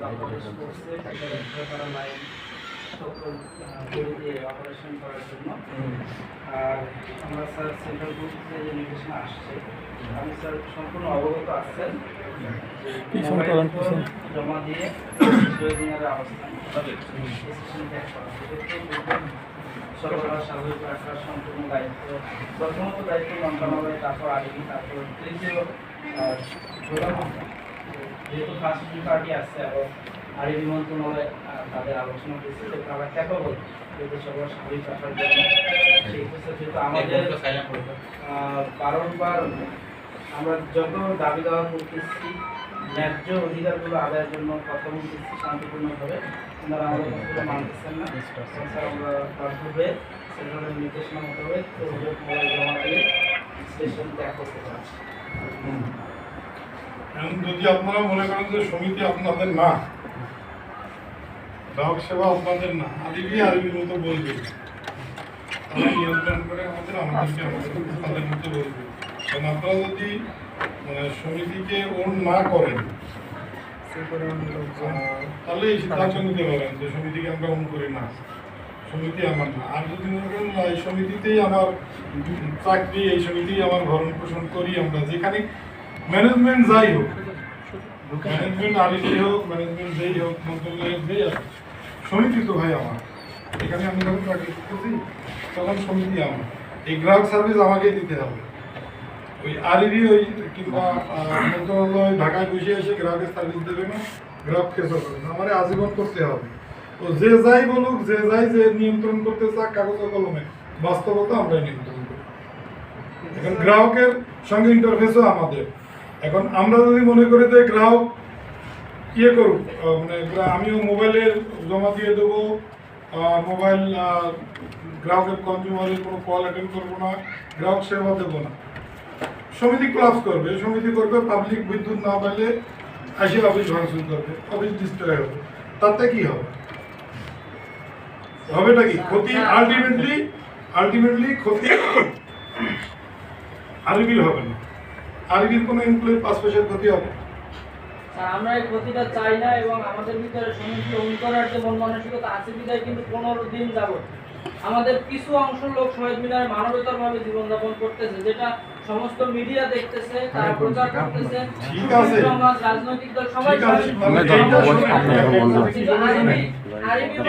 তারা লাইন দিয়ে অপারেশন করার জন্য আর আমরা স্যার সেন্ট্রাল যে নির্দেশনা আসছে আমি স্যার সম্পূর্ণ অবগত আছেন। জমা দিয়ে অবস্থান সরকার স্বাভাবিক রাখার সম্পূর্ণ দায়িত্ব প্রথমত দায়িত্ব মন্ত্রণালয় তারপর আইনি তারপর তৃতীয় যেহেতু ফার্স্ট পার্টি আছে এবং আইনি মন্ত্রণালয় তাদের আলোচনা করেছে যে তারা ক্যাপাবল যেহেতু সবার স্বাভাবিক রাখার জন্য সেই যেহেতু আমাদের বারংবার আমরা যত দাবি দেওয়া করতেছি ন্যায্য অধিকারগুলো আদায়ের জন্য কথা বলতেছি শান্তিপূর্ণভাবে ওনারা আমাদের কথাগুলো মানতেছেন না। স্যার আমরা বাধ্য হয়ে সেন্ট্রালের নির্দেশনা মোতাবেক জমা দিয়ে এখন যদি আপনারা মনে করেন যে সমিতি আপনাদের না গ্রাহক সেবা আপনাদের না আদিবি আরবির মতো বলবে তারা নিয়ন্ত্রণ করে আমাদের আমাদেরকে আমাদের তাদের মতো বলবে। কারণ আপনারা যদি মানে সমিতিকে ওন না করেন তাহলে এই সিদ্ধান্ত নিতে পারেন যে সমিতিকে আমরা ওন করি না সমিতি আমার না। আর যদি মনে করেন এই সমিতিতেই আমার চাকরি এই সমিতিই আমার ভরণ পোষণ করি আমরা যেখানে ম্যানেজমেন্ট যাই হোক ম্যানেজমেন্ট আলিসি হোক ম্যানেজমেন্ট যেই হোক মন্ত্রণালয়ের যেই আছে। সমিতি তো ভাই আমার। এখানে আমি যখন চাকরি করতেছি, তখন সমিতি আমার। এই গ্রাহক সার্ভিস আমাকেই দিতে হবে। ওই আরবি ওই কিংবা মন্ত্রণালয় ঢাকায় বসে এসে গ্রাহকের সার্ভিস দেবে না, গ্রাহককে করবে না। আমার আজীবন করতে হবে। তো যে যাই বলুক, যে যাই যে নিয়ন্ত্রণ করতে চাক, কাগজ কলমে, বাস্তবতা আমরা নিয়ন্ত্রণ করি। এখন গ্রাহকের সঙ্গে ইন্টারফেসও আমাদের। এখন আমরা যদি মনে করি যে গ্রাহক ইয়ে করুক মানে আমিও মোবাইলে জমা দিয়ে দেবো মোবাইল গ্রাহকের কনজিউমারের কোনো কল অ্যাটেন্ড করব না, গ্রাহক সেবা দেবো না। সমিতি ক্লাস করবে সমিতি করবে পাবলিক বিদ্যুৎ না পাইলে আসে অফিস ভাঙচুর করবে অফিস ডিস্ট্রয় হবে। তাতে কি হবে? হবেটা কি? ক্ষতি আলটিমেটলি আলটিমেটলি ক্ষতি আরবির হবে না। আরবির কোনো এমপ্লয়ি পাঁচ পয়সার ক্ষতি হবে আমরা এই ক্ষতিটা চাই না এবং আমাদের ভিতরে সমিতি অন যে মন মানসিকতা আছে বিদায় কিন্তু পনেরো দিন যাবত আমাদের কিছু অংশ লোক শহীদ মিনারে মানবতার ভাবে জীবনযাপন করতেছে যেটা সমস্ত মিডিয়া দেখতেছে তারা প্রচার করতেছে সমাজ রাজনৈতিক দল সবাই মানে। আরবি-